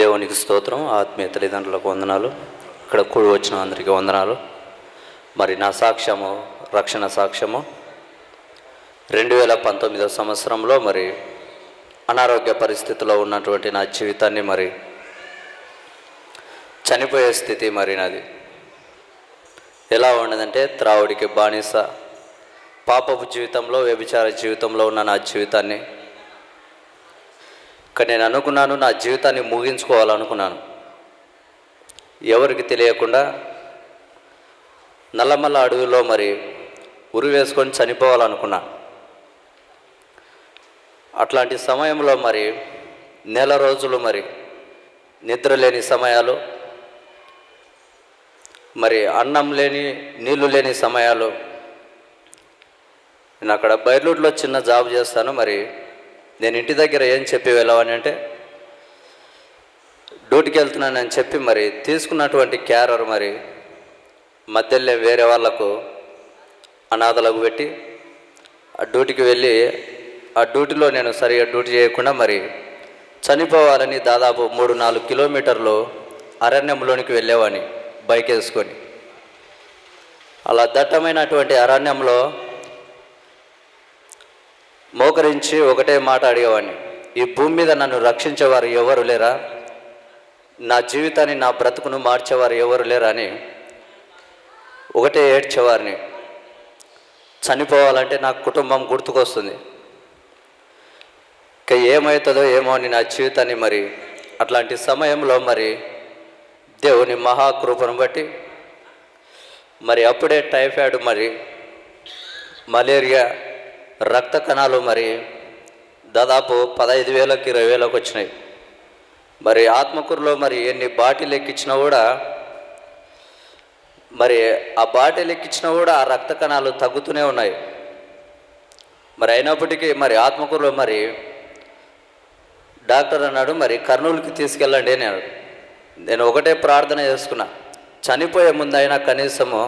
దేవునికి స్తోత్రం ఆత్మీయ తల్లిదండ్రులకు వందనాలు. ఇక్కడ కూడి వచ్చిన అందరికీ వందనాలు. మరి నా సాక్ష్యము రక్షణ సాక్ష్యము. రెండు వేల పంతొమ్మిదవ సంవత్సరంలో మరి అనారోగ్య పరిస్థితిలో ఉన్నటువంటి నా జీవితాన్ని మరి చనిపోయే స్థితి మరి నాది. ఎలా ఉన్నదంటే త్రావుడికి బానిస పాపపు జీవితంలో వ్యభిచార జీవితంలో ఉన్న నా జీవితాన్ని కానీ నేను అనుకున్నాను నా జీవితాన్ని ముగించుకోవాలనుకున్నాను. ఎవరికి తెలియకుండా నల్లమల్ల అడవిలో మరి ఉరి వేసుకొని చనిపోవాలనుకున్నాను అట్లాంటి సమయంలో మరి నెల రోజులు మరి నిద్ర లేని సమయాలు మరి అన్నం లేని నీళ్ళు లేని సమయాలు. నేను అక్కడ బయలుట్లో చిన్న జాబ్ చేస్తాను మరి నేను ఇంటి దగ్గర ఏం చెప్పి వెళ్ళవని అంటే డ్యూటీకి వెళ్తున్నానని చెప్పి మరి తీసుకున్నటువంటి క్యారర్ మరి మధ్యలో వేరే వాళ్ళకు అనాథలకు పెట్టి ఆ డ్యూటీకి వెళ్ళి ఆ డ్యూటీలో నేను సరిగా డ్యూటీ చేయకుండా మరి చనిపోవాలని దాదాపు మూడు నాలుగు కిలోమీటర్లు అరణ్యంలోనికి వెళ్ళేవాడిని బైక్ వేసుకొని. అలా దట్టమైనటువంటి అరణ్యంలో మోకరించి ఒకటే మాట అడిగేవాడిని ఈ భూమి మీద నన్ను రక్షించేవారు ఎవరు లేరా? నా జీవితాన్ని నా బ్రతుకును మార్చేవారు ఎవరు లేరా? అని ఒకటే ఏడ్చేవారిని చనిపోవాలంటే నా కుటుంబం గుర్తుకొస్తుంది. ఇక ఏమవుతుందో ఏమో అని నా జీవితాన్ని మరి అట్లాంటి సమయంలో మరి దేవుని మహాకృపను బట్టి మరి అప్పుడే టైఫాయిడ్ మరి మలేరియా రక్త కణాలు మరి దాదాపు పదహైదు వేలకు ఇరవై వేలకు వచ్చినాయి. మరి ఆత్మకూరులో మరి ఎన్ని బాటిల్ ఎక్కించినా కూడా మరి ఆ బాటిల్ ఎక్కించినా కూడా ఆ రక్త కణాలు తగ్గుతూనే ఉన్నాయి. మరి అయినప్పటికీ మరి ఆత్మకూరులో మరి డాక్టర్ అన్నాడు మరి కర్నూలుకి తీసుకెళ్ళండి నేను నేను ఒకటే ప్రార్థన చేసుకున్నా చనిపోయే ముందైనా కనీసము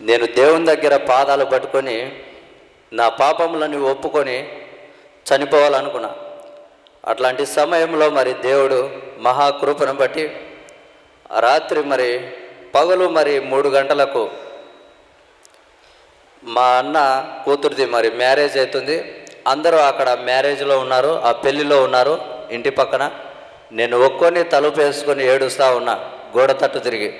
నేను దేవుని దగ్గర పాదాలు పట్టుకొని నా పాపములను ఒప్పుకొని చనిపోవాలనుకున్నా. అట్లాంటి సమయంలో మరి దేవుడు మహాకృపను బట్టి రాత్రి మరి పగలు మరి మూడు గంటలకు మా అన్న కూతురిది మరి మ్యారేజ్ అవుతుంది. అందరూ అక్కడ మ్యారేజ్లో ఉన్నారు ఆ పెళ్ళిలో ఉన్నారు ఇంటి పక్కన. నేను ఒక్కొని తలుపు వేసుకొని ఏడుస్తూ ఉన్నా గోడ తట్టు తిరిగి.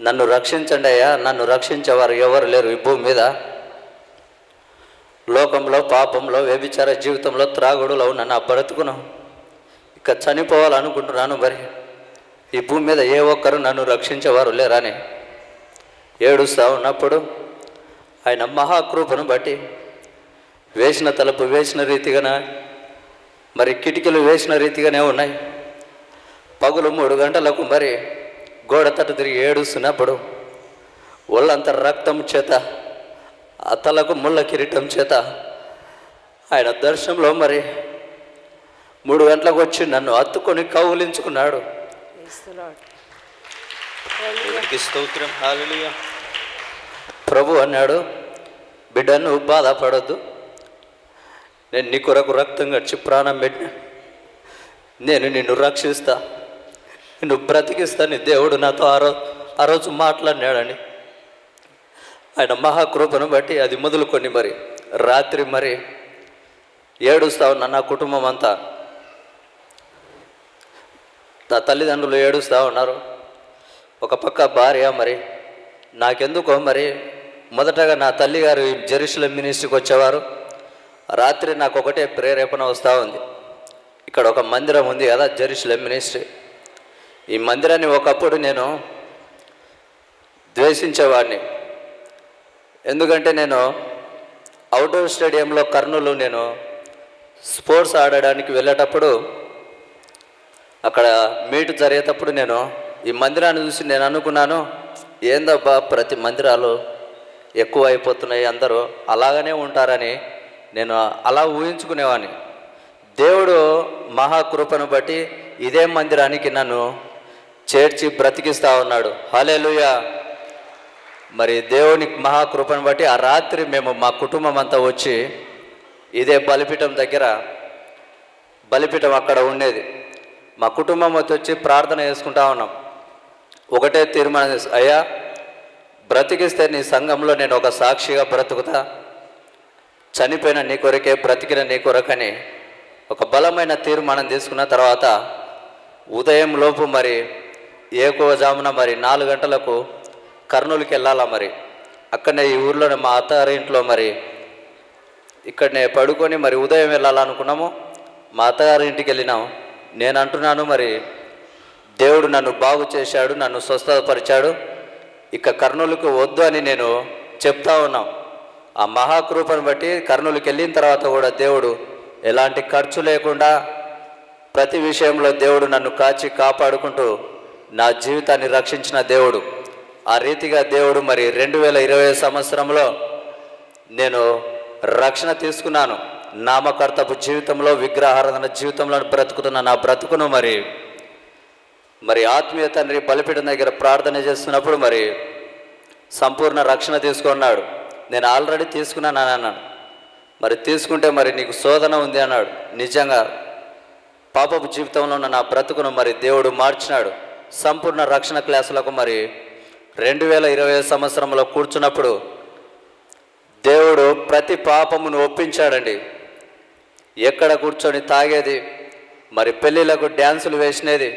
నన్ను రక్షించండి అయ్యా నన్ను రక్షించేవారు ఎవరు లేరు ఈ భూమి మీద. లోకంలో పాపంలో వ్యభిచార జీవితంలో త్రాగుడులో ఉన్న నా బ్రతుకును. ఇక చనిపోవాలనుకుంటున్నాను మరి. ఈ భూమి మీద ఏ ఒక్కరు నన్ను రక్షించేవారు లేరని. ఏడుస్తూ ఉన్నప్పుడు ఆయన మహాకృపను బట్టి వేసిన తలుపు వేసిన రీతిగానే? మరి కిటికీలు వేసిన రీతిగానే ఉన్నాయి. పగులు మూడు గంటలకు మరి గోడ తట్టు తిరిగి ఏడుస్తున్నప్పుడు ఒళ్ళంత రక్తం చేత ఆ తలకు ముళ్ళ కిరీటం చేత ఆయన దర్శనంలో మరి మూడు గంటలకు వచ్చి నన్ను హత్తుకొని కౌలించుకున్నాడు ప్రభు అన్నాడు బిడ్డ నువ్వు బాధపడద్దు. నేను నీ కొరకు రక్తం గడిచి ప్రాణం పెట్టిన నేను నిన్ను రక్షిస్తా. నిన్ను బ్రతికిస్తా. నీ దేవుడు నాతో ఆ రోజు ఆ రోజు మాట్లాడినాడని ఆయన మహాకృపను బట్టి అది మొదలుకొని మరి రాత్రి మరి ఏడుస్తా ఉన్న నా కుటుంబం అంతా. నా తల్లిదండ్రులు ఏడుస్తూ ఉన్నారు. ఒక పక్క భార్య మరి నాకెందుకో మరి మొదటగా నా తల్లిగారు జెరూసలేం మినిస్ట్రీకి వచ్చేవారు. రాత్రి నాకు ఒకటే ప్రేరేపణ వస్తూ ఉంది. ఇక్కడ ఒక మందిరం ఉంది కదా జెరూసలేం మినిస్ట్రీ. ఈ మందిరాన్ని ఒకప్పుడు నేను ద్వేషించేవాడిని. ఎందుకంటే నేను అవుట్డోర్ స్టేడియంలో కర్నూలు నేను స్పోర్ట్స్ ఆడడానికి వెళ్ళేటప్పుడు అక్కడ మీట్ జరిగేటప్పుడు నేను ఈ మందిరాన్ని చూసి నేను అనుకున్నాను ఏందబ్బా ప్రతి మందిరాలు ఎక్కువ అయిపోతున్నాయి అందరూ అలాగనే ఉంటారని నేను అలా ఊహించుకునేవాడిని దేవుడు మహాకృపను బట్టి ఇదే మందిరానికి నన్ను చేర్చి బ్రతికిస్తా ఉన్నాడు. హల్లెలూయా. మరి దేవుని మహాకృపను బట్టి ఆ రాత్రి మేము మా కుటుంబం అంతా వచ్చి ఇదే బలిపీఠం దగ్గర బలిపీఠం అక్కడ ఉండేది. మా కుటుంబం వచ్చి ప్రార్థన చేసుకుంటా ఉన్నాం. ఒకటే తీర్మానం అయ్యా బ్రతికిస్తే నీ సంఘంలో నేను ఒక సాక్షిగా బ్రతుకుతా. చనిపోయిన నీ కొరకే బ్రతికిన నీ కొరకని ఒక బలమైన తీర్మానం తీసుకున్న తర్వాత ఉదయం లోపు మరి ఏకోజామున మరి నాలుగు గంటలకు కర్నూలుకి వెళ్ళాలా మరి? అక్కడనే ఈ ఊర్లోనే మా అత్తగారింట్లో మరి. ఇక్కడనే పడుకొని మరి ఉదయం వెళ్ళాలనుకున్నాము. మా అత్తగారి ఇంటికి వెళ్ళినాం. నేను అంటున్నాను మరి దేవుడు నన్ను బాగు చేశాడు నన్ను స్వస్థపరిచాడు. ఇక కర్నూలుకు వద్దు అని నేను చెప్తా ఉన్నాం. ఆ మహాకృపను బట్టి కర్నూలుకి వెళ్ళిన తర్వాత కూడా దేవుడు ఎలాంటి ఖర్చు లేకుండా ప్రతి విషయంలో దేవుడు నన్ను కాచి కాపాడుకుంటూ నా జీవితాన్ని రక్షించిన దేవుడు. ఆ రీతిగా దేవుడు మరి రెండు వేల ఇరవై సంవత్సరంలో నేను రక్షణ తీసుకున్నాను. నామకర్తపు జీవితంలో విగ్రహారాధన జీవితంలో బ్రతుకుతున్న నా బ్రతుకును మరి మరి ఆత్మీయ తండ్రి బలిపీఠం దగ్గర ప్రార్థన చేస్తున్నప్పుడు మరి సంపూర్ణ రక్షణ తీసుకున్నాడు. నేను ఆల్రెడీ తీసుకున్నాను అని అన్నాడు. మరి తీసుకుంటే మరి నీకు శోధన ఉంది అన్నాడు. నిజంగా పాపపు జీవితంలో ఉన్న నా బ్రతుకును మరి దేవుడు మార్చినాడు. సంపూర్ణ రక్షణ క్లాసులకు మరి రెండు వేల ఇరవై సంవత్సరంలో కూర్చున్నప్పుడు దేవుడు ప్రతి పాపమును ఒప్పించాడండి. ఎక్కడ కూర్చొని తాగేది మరి పెళ్ళిళ్ళకు డ్యాన్సులు వేసినది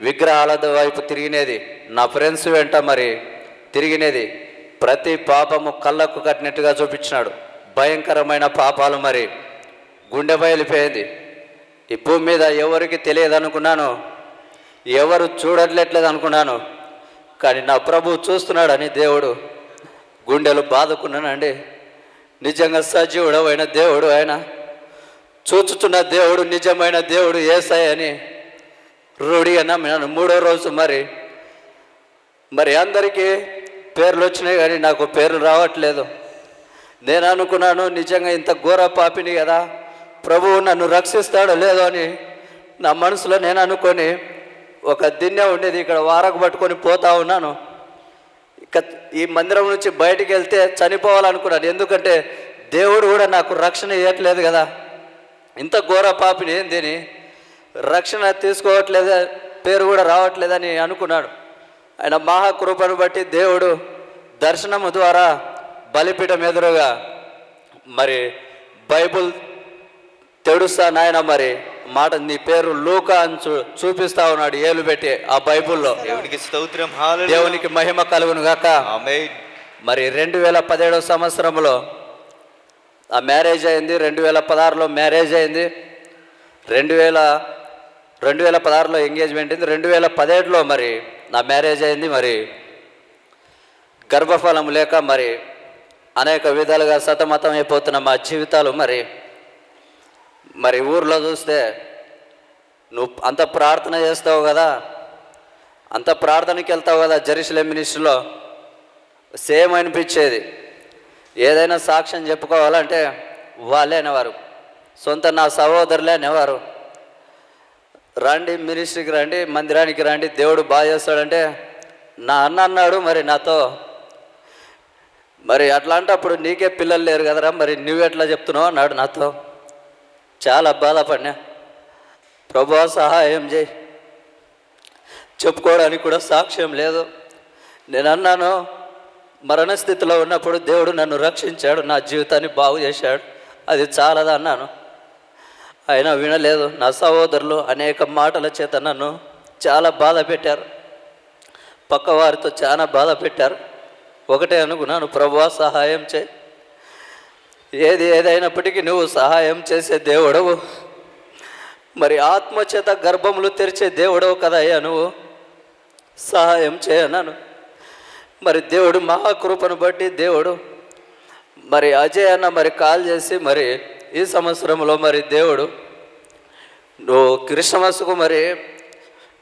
విగ్రహాల వైపు తిరిగినది నా ఫ్రెండ్స్ వెంట మరి తిరిగినది ప్రతి పాపము కళ్ళకు కట్టినట్టుగా చూపించినాడు. భయంకరమైన పాపాలు మరి గుండె బయలిపోయింది ఈ భూమి మీద ఎవరికి తెలియదు అనుకున్నాను ఎవరు చూడట్లేదు అనుకున్నాను. కానీ నా ప్రభు చూస్తున్నాడని దేవుడు గుండెలు బాదుకున్నానండి. నిజంగా సజీవుడమైన దేవుడు ఆయన. చూచుచున్న దేవుడు నిజమైన దేవుడు ఏసై అని రూఢిగా నమ్మినాను మూడో రోజు మరి మరి అందరికీ పేర్లు వచ్చినాయి కానీ నాకు పేర్లు రావట్లేదు. నేను అనుకున్నాను నిజంగా ఇంత ఘోర పాపిని కదా ప్రభువు నన్ను రక్షిస్తాడో లేదో అని నా మనసులో నేను అనుకొని ఒక దిన్నె ఉండేది ఇక్కడ వారకు పట్టుకొని పోతా ఉన్నాను. ఇక ఈ మందిరం నుంచి బయటికి వెళ్తే చనిపోవాలనుకున్నాను. ఎందుకంటే దేవుడు కూడా నాకు రక్షణ ఇవ్వట్లేదు కదా. ఇంత ఘోర పాపిని ఏందిని రక్షణ తీసుకోవట్లేదు పేరు కూడా రావట్లేదని అనుకున్నాడు. ఆయన మహాకృపను బట్టి దేవుడు దర్శనము ద్వారా బలిపీఠం ఎదురుగా మరి బైబుల్ తెడుస్తా నాయన మరి మాట నీ పేరు లూకా అని చూపిస్తా ఉన్నాడు ఏలు పెట్టి ఆ బైబుల్లో. దేవునికి స్తోత్రం. దేవునికి మహిమ కలుగును గాక. మరి రెండు వేల పదిహేడవ సంవత్సరంలో ఆ మ్యారేజ్ అయింది రెండు వేల పదహారులో మ్యారేజ్ అయింది రెండు వేల రెండు వేల పదహారులో ఎంగేజ్మెంట్ అయింది రెండు వేల పదిహేడులో మరి నా మ్యారేజ్ అయింది మరి గర్భఫలం లేక మరి అనేక విధాలుగా సతమతం అయిపోతున్న మా జీవితాలు మరి మరి ఊర్లో చూస్తే నువ్వు అంత ప్రార్థన చేస్తావు కదా అంత ప్రార్థనకి వెళ్తావు కదా జెరూసలేం మినిస్ట్రీలో. సేమ్ అనిపించేది. ఏదైనా సాక్ష్యం చెప్పుకోవాలంటే వాళ్ళే అనేవారు. సొంత నా సహోదరులే అనేవారు. రండి మినిస్ట్రీకి రండి మందిరానికి రండి దేవుడు బాగా చేస్తాడంటే నా అన్న అన్నాడు మరి నాతో. మరి అట్లాంటప్పుడు నీకే పిల్లలు లేరు కదరా మరి నువ్వు ఎట్లా చెప్తున్నావు అన్నాడు నాతో. చాలా బాధపడినా. ప్రభా సహాయం చేయి. చెప్పుకోవడానికి కూడా సాక్ష్యం లేదు. నేను అన్నాను మరణస్థితిలో ఉన్నప్పుడు దేవుడు నన్ను రక్షించాడు నా జీవితాన్ని బాగు చేశాడు. అది చాలదా అన్నాను. అయినా వినలేదు. నా సహోదరులు అనేక మాటల చేత నన్ను చాలా బాధ పెట్టారు. పక్కవారితో చాలా బాధ పెట్టారు. ఒకటే అనుకున్నాను ప్రభా సహాయం చేయి. ఏది ఏదైనప్పటికీ నువ్వు సహాయం చేసే దేవుడవు. మరి ఆత్మచేత గర్భములు తెరిచే దేవుడవు కదా అయ్యా నువ్వు. సహాయం చేయన్నాను మరి దేవుడు మహాకృపను బట్టి దేవుడు. మరి అజయ్ అన్న మరి కాల్ చేసి మరి ఈ సంవత్సరంలో మరి దేవుడు. నువ్వు క్రిస్మస్కు మరి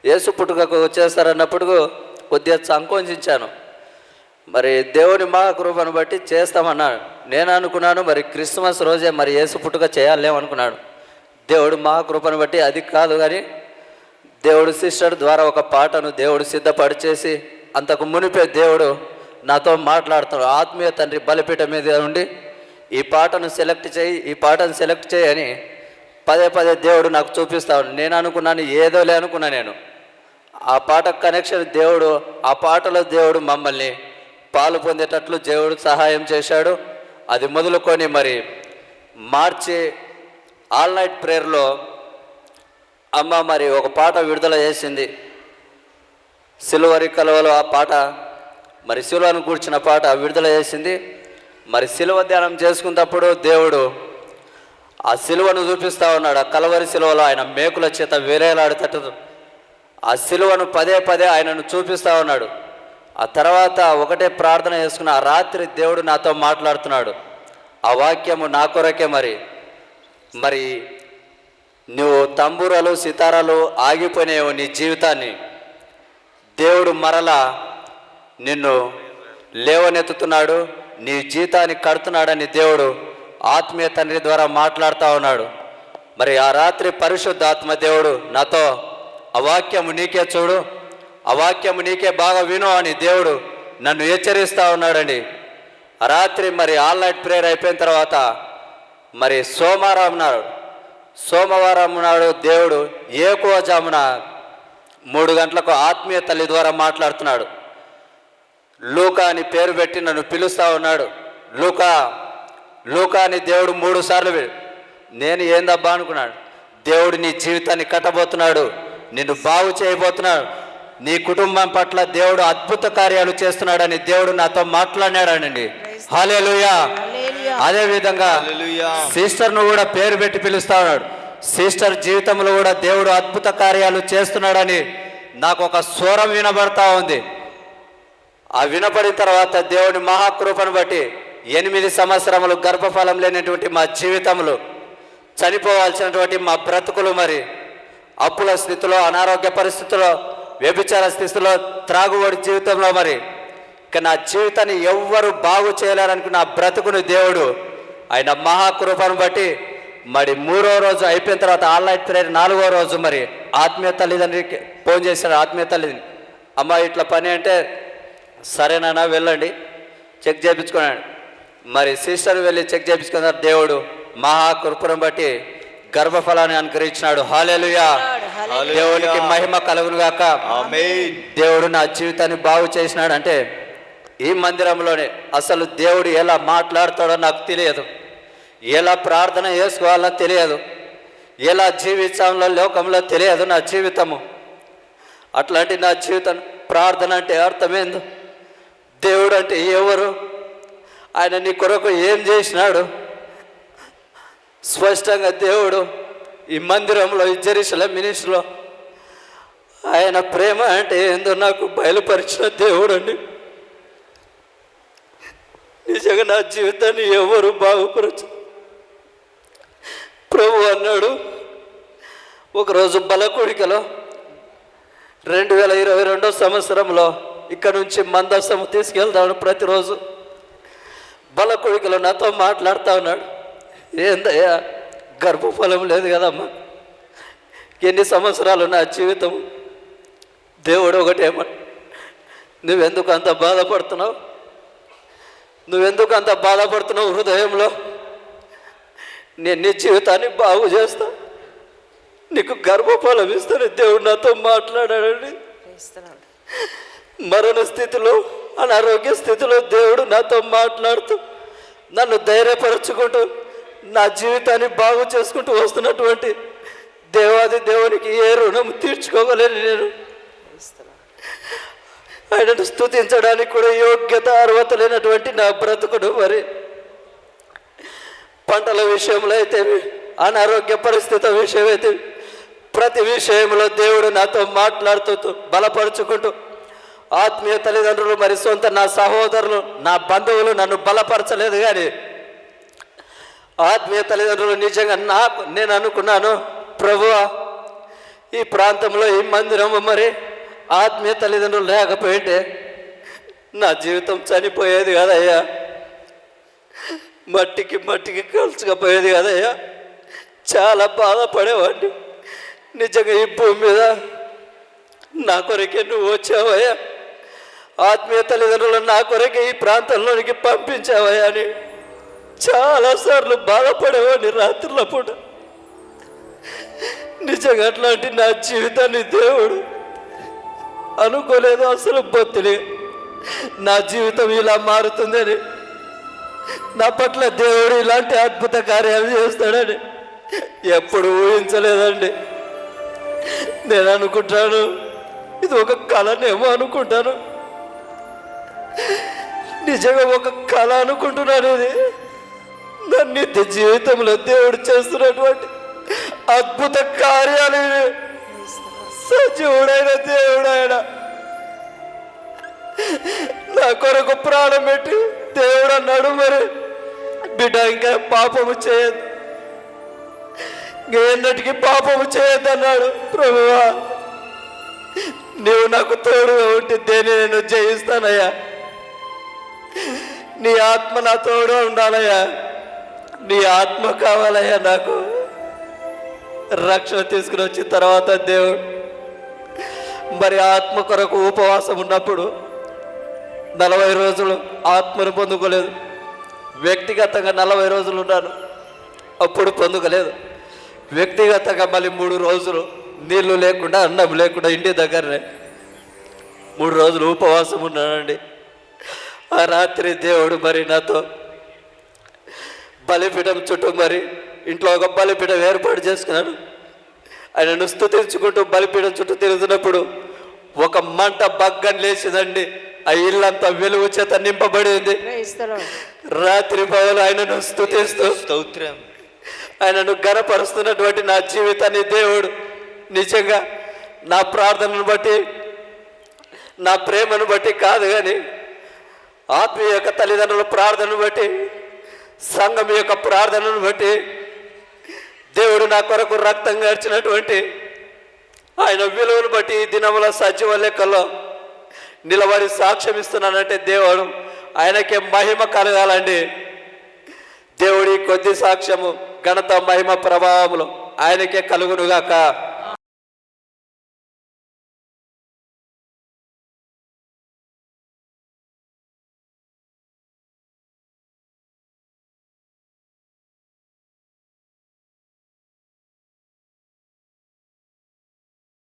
యేసు పుట్టుకకు వచ్చేస్తారన్నప్పుడు కొద్దిగా సంకోచించాను. మరి దేవుని మహాకృపను బట్టి చేస్తామన్నాడు. నేను అనుకున్నాను మరి క్రిస్మస్ రోజే మరి ఏసు పుట్టుక చేయాలేమనుకున్నాడు దేవుడు మహాకృపను బట్టి అది కాదు కానీ దేవుడు సిస్టర్ ద్వారా ఒక పాటను దేవుడు సిద్ధపరిచేసి అంతకు మునిపే దేవుడు నాతో మాట్లాడుతాడు. ఆత్మీయ తండ్రి బలిపీఠ మీద ఉండి ఈ పాటను సెలెక్ట్ చేయి ఈ పాటను సెలెక్ట్ చేయి అని పదే పదే దేవుడు నాకు చూపిస్తాడు నేను అనుకున్నాను ఏదో లే అనుకున్నా నేను. ఆ పాట కనెక్షన్ దేవుడు ఆ పాటలో దేవుడు మమ్మల్ని పాలు పొందేటట్లు దేవుడు సహాయం చేశాడు. అది మొదలుకొని మరి మార్చి ఆల్ నైట్ ప్రేయర్లో అమ్మ మరి ఒక పాట విడుదల చేసింది. సిలువరి కలవలో ఆ పాట మరి శిలువను కూర్చిన పాట విడుదల చేసింది. మరి సిలువ ధ్యానం చేసుకున్నప్పుడు దేవుడు ఆ సిలువను చూపిస్తా ఉన్నాడు. ఆ కలవరి సిలువలో ఆయన మేకుల చేత వేరేలాడేటట్టు ఆ సిలువను పదే పదే ఆయనను చూపిస్తూ ఉన్నాడు. ఆ తర్వాత ఒకటే ప్రార్థన చేసుకున్న ఆ రాత్రి దేవుడు నాతో మాట్లాడుతున్నాడు. ఆ వాక్యము నా కొరకే మరి. మరి నువ్వు తంబూరలు సితారాలు ఆగిపోయినావు నీ జీవితాన్ని. దేవుడు మరలా నిన్ను లేవనెత్తుతున్నాడు నీ జీతాన్ని కడుతున్నాడని దేవుడు ఆత్మీయ తండ్రి ద్వారా మాట్లాడుతూ ఉన్నాడు. మరి ఆ రాత్రి పరిశుద్ధాత్మ దేవుడు నాతో ఆ వాక్యము నీకే చూడు. ఆ వాక్యము నీకే బాగా విను అని దేవుడు నన్ను హెచ్చరిస్తూ ఉన్నాడండి. రాత్రి మరి ఆల్ నైట్ ప్రేయర్ అయిపోయిన తర్వాత మరి సోమవారం నాడు సోమవారం నాడు దేవుడు ఏకువ జామున మూడు గంటలకు ఆత్మీయ తల్లి ద్వారా మాట్లాడుతున్నాడు. లూకా అని పేరు పెట్టి నన్ను పిలుస్తా ఉన్నాడు. లూకా లూకా అని దేవుడు మూడు సార్లు నేను ఏందబ్బా అనుకున్నాడు దేవుడు నీ జీవితాన్ని కట్టబోతున్నాడు నిన్ను బాగు చేయబోతున్నాడు నీ కుటుంబం పట్ల దేవుడు అద్భుత కార్యాలు చేస్తున్నాడని దేవుడు నాతో మాట్లాడినాడనండి. హాలేలుయా హల్లెలూయా. అదే విధంగా సిస్టర్ను కూడా పేరు పెట్టి పిలుస్తా ఉన్నాడు సిస్టర్ జీవితంలో కూడా దేవుడు అద్భుత కార్యాలు చేస్తున్నాడని నాకు ఒక స్వరం వినబడతా ఉంది. ఆ వినపడిన తర్వాత దేవుని మహాకృపను బట్టి ఎనిమిది సంవత్సరములు గర్భఫలం లేనటువంటి మా జీవితములు చనిపోవాల్సినటువంటి మా బ్రతుకులు మరి అప్పుల స్థితిలో అనారోగ్య పరిస్థితిలో వ్యభిచార స్థితిలో త్రాగుబడి జీవితంలో మరి ఇక నా జీవితాన్ని ఎవ్వరు బాగు చేయలేరనుకున్న నా బ్రతుకుని దేవుడు ఆయన మహాకృపను బట్టి మరి మూడో రోజు అయిపోయిన తర్వాత ఆన్లైన్ ప్రేయర్ నాలుగో రోజు మరి ఆత్మీయ తల్లిదండ్రికి ఫోన్ చేశాడు. ఆత్మీయ తల్లిదండ్రి అమ్మ ఇట్లా పని అంటే సరేనా వెళ్ళండి చెక్ చేయించుకున్నాడు మరి సిస్టర్ వెళ్ళి చెక్ చేయించుకున్నారు దేవుడు మహాకృపను బట్టి గర్భఫలాన్ని అనుకరించినాడు హాలేలుయా దేవునికి మహిమ కలుగును గాక. దేవుడు నా జీవితాన్ని బాగు చేసినాడు అంటే ఈ మందిరంలోనే అసలు దేవుడు ఎలా మాట్లాడతాడో నాకు తెలియదు. ఎలా ప్రార్థన చేసుకోవాలో తెలియదు. ఎలా జీవితంలో లోకంలో తెలియదు నా జీవితము. అట్లాంటి నా జీవితం ప్రార్థన అంటే అర్థమేందు. దేవుడు అంటే ఎవరు? ఆయన నీ కొరకు ఏం చేసినాడు? స్పష్టంగా దేవుడు ఈ మందిరంలో ఈ మినిస్ట్లో ఆయన ప్రేమ అంటే ఏందో నాకు బయలుపరిచిన దేవుడు అండి నిజంగా నా జీవితాన్ని ఎవరు బాగుపరచు ప్రభు అన్నాడు. ఒకరోజు బలకుడికలో రెండు వేల ఇరవై రెండో సంవత్సరంలో ఇక్కడ నుంచి మందసము తీసుకెళ్తాను ప్రతిరోజు. బలకుడికలో నాతో మాట్లాడుతూ ఉన్నాడు. ఏందయ్యా? గర్భఫలం లేదు కదమ్మా. ఎన్ని సంవత్సరాలు నా జీవితం దేవుడు ఒకటేమ. నువ్వెందుకు అంత బాధపడుతున్నావు? నువ్వెందుకు అంత బాధపడుతున్నావు హృదయంలో? నేను నీ జీవితాన్ని బాగు చేస్తా. నీకు గర్భఫలం ఇస్తాను. దేవుడు నాతో మాట్లాడాడండి. మరణ స్థితిలో అనారోగ్య స్థితిలో దేవుడు నాతో మాట్లాడుతూ నన్ను ధైర్యపరచుకుంటూ నా జీవితాన్ని బాగు చేసుకుంటూ వస్తున్నటువంటి దేవాది దేవునికి ఏ రుణం తీర్చుకోగలేను నేను. ఆయనను స్తుతించడానికి కూడా యోగ్యత అర్హత లేనటువంటి నా బ్రతుకుడు మరి. పంటల విషయంలో అయితే అనారోగ్య పరిస్థితుల విషయం అయితే ప్రతి విషయంలో దేవుడు నాతో మాట్లాడుతూ బలపరుచుకుంటూ ఆత్మీయ తల్లిదండ్రులు మరి సొంత నా సహోదరులు నా బంధువులు నన్ను బలపరచలేదు కానీ ఆత్మీయ తల్లిదండ్రులు నిజంగా నా నేను అనుకున్నాను ప్రభు ఈ ప్రాంతంలో ఈ మందిరం మరి ఆత్మీయ తల్లిదండ్రులు లేకపోయింటే నా జీవితం చనిపోయేది కదయ్యా. మట్టికి మట్టికి కలుసుకపోయేది కదయ్యా. చాలా బాధపడేవాడిని. నిజంగా ఈ భూమి మీద నా కొరకే నువ్వు వచ్చావయ్యా. ఆత్మీయ తల్లిదండ్రులు నా కొరకే ఈ ప్రాంతంలోనికి పంపించావయ్యా అని చాలాసార్లు బాధపడేవాడిని రాత్రుల పూట. నిజంగా అట్లాంటి నా జీవితాన్ని దేవుడు అనుకోలేదు అసలు బొత్తిని నా జీవితం ఇలా మారుతుందని నా పట్ల దేవుడు ఇలాంటి అద్భుత కార్యాలు చేస్తాడని ఎప్పుడు ఊహించలేదండి. నేను అనుకుంటాను ఇది ఒక కళనేమో అనుకుంటాను. నిజంగా ఒక కళ అనుకుంటున్నాను ఇది. నా నిత్య జీవితంలో దేవుడు చేస్తున్నటువంటి అద్భుత కార్యాలు సజీవుడైన దేవుడాయన నా కొరకు ప్రాణం పెట్టి దేవుడు అన్నాడు మరి బిడ్డ ఇంకా పాపము చేయదు ఎన్నటికి పాపము చేయొద్దన్నాడు ప్రభువా. నీవు నాకు తోడుగా ఉంటే దేని నేను జయిస్తానయ్యా? నీ ఆత్మ నా తోడు ఉండాలయ్యా. నీ ఆత్మ కావాలయ్యా నాకు. రక్షణ తీసుకుని వచ్చిన తర్వాత దేవుడు మరి ఆత్మ కొరకు ఉపవాసం ఉన్నప్పుడు నలభై రోజులు ఆత్మను పొందుకోలేదు. వ్యక్తిగతంగా నలభై రోజులు ఉన్నాను అప్పుడు పొందుకోలేదు. వ్యక్తిగతంగా మళ్ళీ మూడు రోజులు నీళ్ళు లేకుండా అన్నం లేకుండా ఇంటి దగ్గరనే మూడు రోజులు ఉపవాసం ఉన్నానండి. ఆ రాత్రి దేవుడు మరి నాతో బలిపీఠం చుట్టూ మరి ఇంట్లో ఒక బలిపీఠం ఏర్పాటు చేసుకున్నాను ఆయనను స్తుతించుకుంటూ బలిపీఠం చుట్టూ తిరుగుతున్నప్పుడు ఒక మంట బగ్గం లేచిందండి. ఆ ఇల్లంతా వెలుగు చేత నింపబడింది. రాత్రి పగలు ఆయనను స్తుతిస్తూ స్తోత్రం. ఆయనను గనపరుస్తున్నటువంటి నా జీవితాన్ని దేవుడు నిజంగా నా ప్రార్థనను బట్టి నా ప్రేమను బట్టి కాదు కానీ ఆత్మీయ యొక్క తల్లిదండ్రుల ప్రార్థనను బట్టి సంఘం యొక్క ప్రార్థనను బట్టి దేవుడు నా కొరకు రక్తం గడిచినటువంటి ఆయన విలువను బట్టి దినముల సజీవ లెక్కలో నిలబడి సాక్ష్యం ఇస్తున్నానంటే దేవుడు ఆయనకే మహిమ కలగాలండి. దేవుడి కొద్ది సాక్ష్యము ఘనత మహిమ ప్రభావములు ఆయనకే కలుగునుగాక.